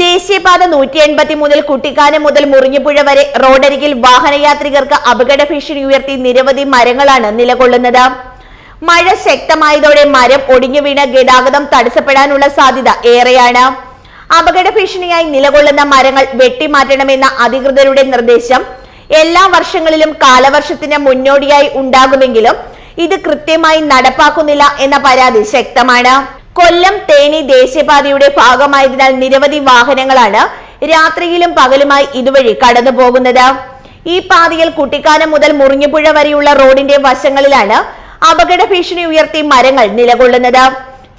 ദേശീയപാത നൂറ്റി എൺപത്തി മൂന്നിൽ കുട്ടിക്കാനം മുതൽ മുറിഞ്ഞുപുഴ വരെ റോഡരികിൽ വാഹനയാത്രികർക്ക് അപകട ഭീഷണി ഉയർത്തി നിരവധി മരങ്ങളാണ് നിലകൊള്ളുന്നത്. മഴ ശക്തമായതോടെ മരം ഒടിഞ്ഞു വീണ് ഗതാഗതം തടസ്സപ്പെടാനുള്ള സാധ്യത ഏറെയാണ്. അപകട ഭീഷണിയായി നിലകൊള്ളുന്ന മരങ്ങൾ വെട്ടിമാറ്റണമെന്ന അധികൃതരുടെ നിർദ്ദേശം എല്ലാ വർഷങ്ങളിലും കാലവർഷത്തിന് മുന്നോടിയായി ഉണ്ടാകുമെങ്കിലും ഇത് കൃത്യമായി നടപ്പാക്കുന്നില്ല എന്ന പരാതി ശക്തമാണ്. കൊല്ലം തേനി ദേശീയപാതയുടെ ഭാഗമായതിനാൽ നിരവധി വാഹനങ്ങളാണ് രാത്രിയിലും പകലുമായി ഇതുവഴി കടന്നു പോകുന്നത്. ഈ പാതയിൽ കുട്ടിക്കാനം മുതൽ മുറിഞ്ഞുപുഴ വരെയുള്ള റോഡിന്റെ വശങ്ങളിലാണ് അപകട ഭീഷണി ഉയർത്തി മരങ്ങൾ നിലകൊള്ളുന്നത്.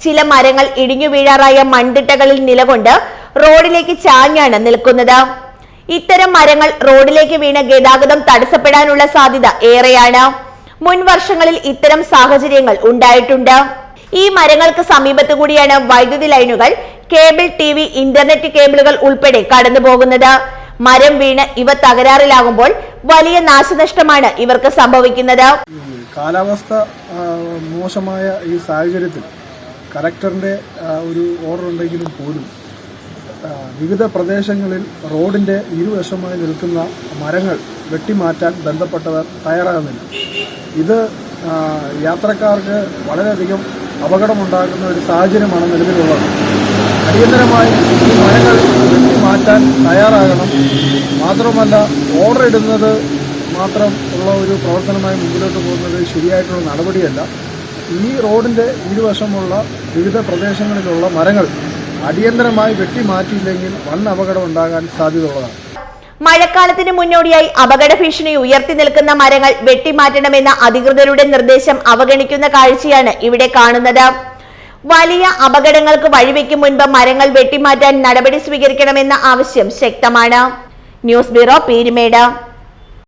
ചില മരങ്ങൾ ഇടിഞ്ഞു വീഴാറായ മൺതിട്ടകളിൽ നിലകൊണ്ട് റോഡിലേക്ക് ചാഞ്ഞാണ് നിൽക്കുന്നത്. ഇത്തരം മരങ്ങൾ റോഡിലേക്ക് വീണ ഗതാഗതം തടസ്സപ്പെടാനുള്ള സാധ്യത ഏറെയാണ്. മുൻ വർഷങ്ങളിൽ ഇത്തരം സാഹചര്യങ്ങൾ ഉണ്ടായിട്ടുണ്ട്. ഈ മരങ്ങൾക്ക് സമീപത്ത് കൂടിയാണ് വൈദ്യുതി ലൈനുകൾ കേബിൾ ടി വി ഇന്റർനെറ്റ് കേബിളുകൾ ഉൾപ്പെടെ കടന്നുപോകുന്നത് മരം വീണ് ഇവ തകരാറിലാകുമ്പോൾ വലിയ നാശനഷ്ടമാണ് ഇവർക്ക് സംഭവിക്കുന്നത്. കാലാവസ്ഥ മോശമായ ഈ സാഹചര്യത്തിൽ കലക്ടറിന്റെ ഒരു ഓർഡർ ഉണ്ടെങ്കിലും പോലും വിവിധ പ്രദേശങ്ങളിൽ റോഡിന്റെ ഇരുവശമായി നിൽക്കുന്ന മരങ്ങൾ വെട്ടിമാറ്റാൻ ബന്ധപ്പെട്ടവർ തയ്യാറാകുന്നില്ല. ഇത് യാത്രക്കാർക്ക് വളരെയധികം അപകടമുണ്ടാക്കുന്ന ഒരു സാഹചര്യമാണ് നിലവിലുള്ളത്. അടിയന്തരമായി ഈ മരങ്ങൾ വെട്ടിമാറ്റാൻ തയ്യാറാകണം. മാത്രമല്ല ഓർഡർ ഇടുന്നത് മാത്രം ഉള്ള ഒരു പ്രവർത്തനമായി മുന്നിലോട്ട് പോകുന്നത് ശരിയായിട്ടുള്ള നടപടിയല്ല. ഈ റോഡിന്റെ ഇരുവശമുള്ള വിവിധ പ്രദേശങ്ങളിലുള്ള മരങ്ങൾ അടിയന്തരമായി വെട്ടി വെട്ടിമാറ്റിയില്ലെങ്കിൽ വൻ അപകടം ഉണ്ടാകാൻ സാധ്യതയുള്ളതാണ്. മഴക്കാലത്തിന് മുന്നോടിയായി അപകട ഭീഷണി ഉയർത്തി നിൽക്കുന്ന മരങ്ങൾ വെട്ടിമാറ്റണമെന്ന അധികൃതരുടെ നിർദ്ദേശം അവഗണിക്കുന്ന കാഴ്ചയാണ് ഇവിടെ കാണുന്നത്. വലിയ അപകടങ്ങൾക്ക് വഴിവെക്കും മുൻപ് മരങ്ങൾ വെട്ടിമാറ്റാൻ നടപടി സ്വീകരിക്കണമെന്ന ആവശ്യം ശക്തമാണ്. News bureau Peerumedu.